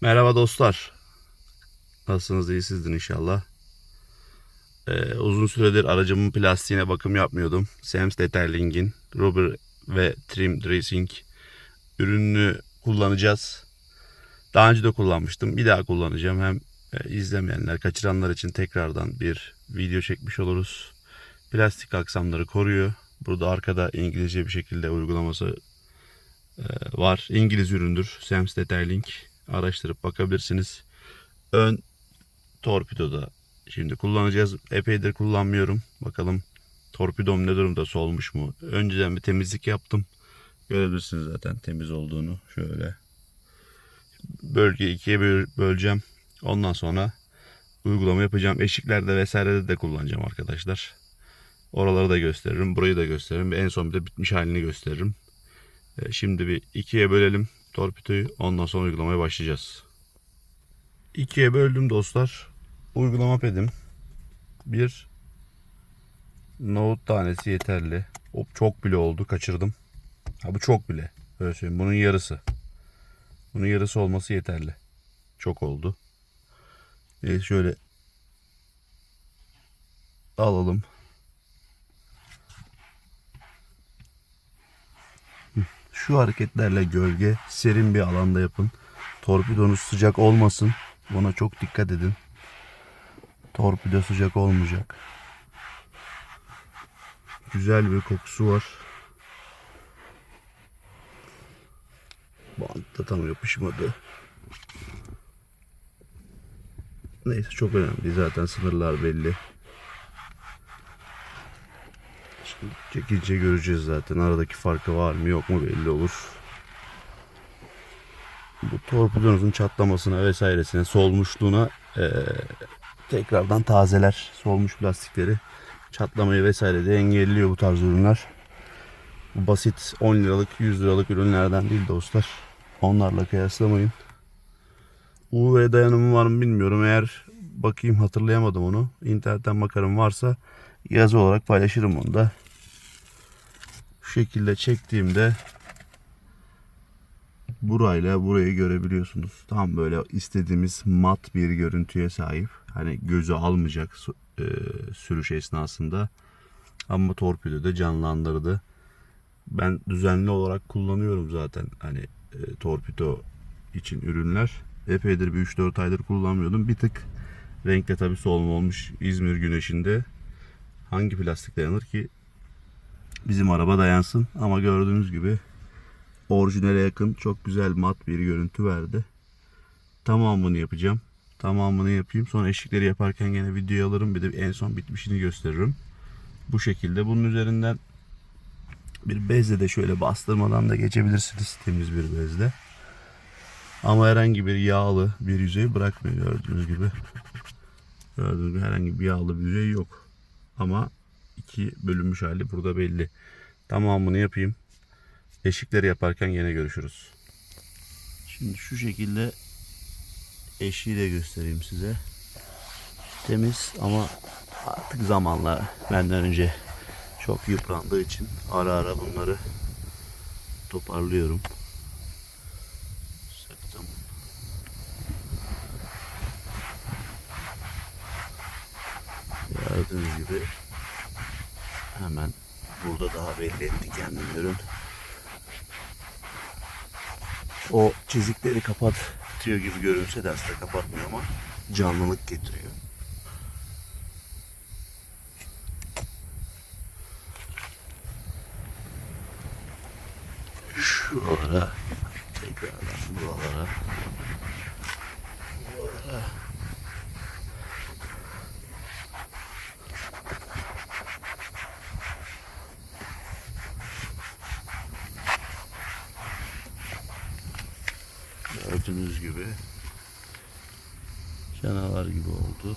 Merhaba dostlar. Nasılsınız? İyisinizdir inşallah. Ee, uzun süredir aracımın plastiğine bakım yapmıyordum. Sams Detailing'in Rubber ve Trim Dressing ürününü kullanacağız. Daha önce de kullanmıştım. Bir daha kullanacağım. Hem e, izlemeyenler, kaçıranlar için tekrardan bir video çekmiş oluruz. Plastik aksamları koruyor. Burada arkada İngilizce bir şekilde uygulaması e, var. İngiliz üründür. Sams Detailing. Araştırıp bakabilirsiniz. Ön torpidoda şimdi kullanacağız. Epeydir kullanmıyorum. Bakalım torpidom ne durumda solmuş mu? Önceden bir temizlik yaptım. Görebilirsiniz zaten temiz olduğunu. Şöyle bölge ikiye böl- böleceğim. Ondan sonra uygulama yapacağım. Eşiklerde vesairede de kullanacağım arkadaşlar. Oraları da gösteririm. Burayı da gösteririm. En son bir de bitmiş halini gösteririm. E, Şimdi bir ikiye bölelim torpidoyu. Ondan sonra uygulamaya başlayacağız. İkiye böldüm dostlar. Uygulama pedim. Bir nohut tanesi yeterli. Hop çok bile oldu. Kaçırdım. Ha bu çok bile. Öyle söyleyeyim. Bunun yarısı. Bunun yarısı olması yeterli. Çok oldu. Neyse şöyle alalım. Şu hareketlerle gölge serin bir alanda yapın. Torpidonuz sıcak olmasın. Buna çok dikkat edin. Torpido sıcak olmayacak. Güzel bir kokusu var. Bant da tam yapışmadı. Neyse çok önemli. Zaten sınırlar belli. Şimdi çekince göreceğiz zaten. Aradaki farkı var mı yok mu belli olur. Bu torpidonuzun çatlamasına vesairesine solmuşluğuna eee, tekrardan tazeler. Solmuş plastikleri çatlamayı vesaire de engelliyor bu tarz ürünler. Bu basit 10 liralık 100 liralık ürünlerden değil dostlar. Onlarla kıyaslamayın. UV dayanımı var mı bilmiyorum. Eğer bakayım hatırlayamadım onu. İnternetten bakarım varsa yazı olarak paylaşırım onu da. Şekilde çektiğimde burayla burayı görebiliyorsunuz. Tam böyle istediğimiz mat bir görüntüye sahip. Hani gözü almayacak e, sürüş esnasında. Ama torpido da canlandırdı. Ben düzenli olarak kullanıyorum zaten. Hani e, torpido için ürünler. Epeydir bir 3-4 aydır kullanmıyordum. Bir tık renkte tabii solma olmuş İzmir güneşinde. Hangi plastik dayanır ki bizim araba dayansın. Ama gördüğünüz gibi orijinale yakın çok güzel mat bir görüntü verdi. Tamamını yapacağım. Tamamını yapayım. Sonra eşikleri yaparken gene videoya alırım. Bir de en son bitmişini gösteririm. Bu şekilde. Bunun üzerinden bir bezle de şöyle bastırmadan da geçebilirsiniz. Temiz bir bezle. Ama herhangi bir yağlı bir yüzey bırakmıyor gördüğünüz gibi. Gördüğünüz gibi herhangi bir yağlı bir yüzey yok. Ama iki bölünmüş hali burada belli. Tamamını yapayım. Eşikleri yaparken yine görüşürüz. Şimdi şu şekilde eşiği de göstereyim size. Temiz ama artık zamanla benden önce çok yıprandığı için ara ara bunları toparlıyorum. Sıktım. Gördüğünüz gibi hemen burada daha belli etti kendini ürün. O çizikleri kapatıyor gibi görünse de aslında kapatmıyor ama canlılık getiriyor. Şuralara tekrardan buralara buralara Gördüğünüz gibi canavar gibi oldu.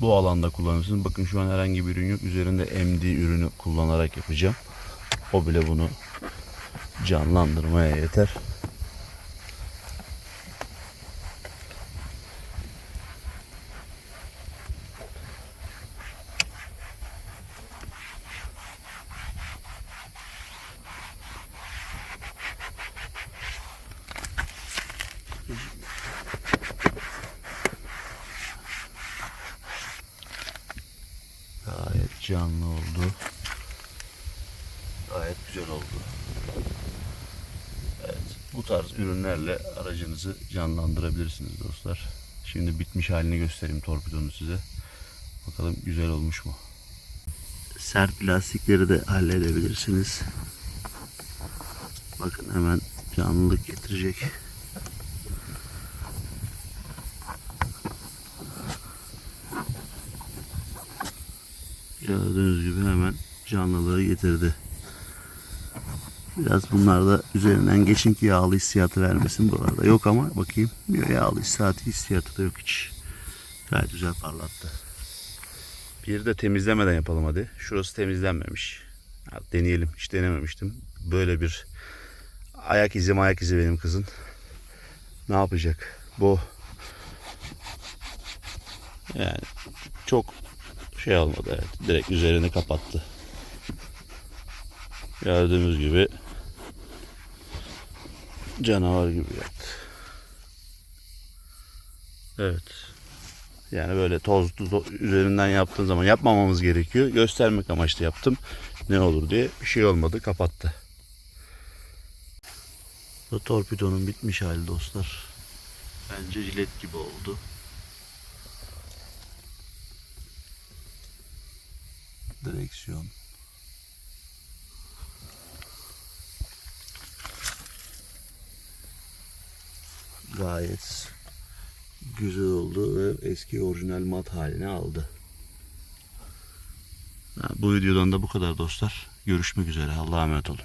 Bu alanda kullanırsınız. Bakın şu an herhangi bir ürün yok. Üzerinde MD ürünü kullanarak yapacağım. O bile bunu canlandırmaya yeter. Gayet canlı oldu. Gayet güzel oldu. Evet, bu tarz ürünlerle aracınızı canlandırabilirsiniz dostlar. Şimdi bitmiş halini göstereyim torpidonu size. Bakalım güzel olmuş mu? Sert plastikleri de halledebilirsiniz. Bakın hemen canlılık getirecek. Gördüğünüz gibi hemen canlılığı getirdi. Biraz bunlar da üzerinden geçin ki yağlı hissiyatı vermesin. Buralarda yok ama bakayım yağlı hissiyatı, hissiyatı da yok hiç. Gayet güzel parlattı. Bir de temizlemeden yapalım hadi. Şurası temizlenmemiş. Ya deneyelim. Hiç denememiştim. Böyle bir ayak izi ayak izi benim kızın. Ne yapacak? Bu yani çok şey olmadı evet. Direkt üzerini kapattı. Gördüğünüz gibi canavar gibi yaptı. Evet. Yani böyle tozlu to- üzerinden yaptığın zaman yapmamamız gerekiyor. Göstermek amaçlı yaptım. Ne olur diye bir şey olmadı. Kapattı. Bu torpidonun bitmiş hali dostlar. Bence jilet gibi oldu. Direksiyon. Gayet güzel oldu ve eski orijinal mat haline aldı. Bu videodan da bu kadar dostlar. Görüşmek üzere. Allah'a emanet olun.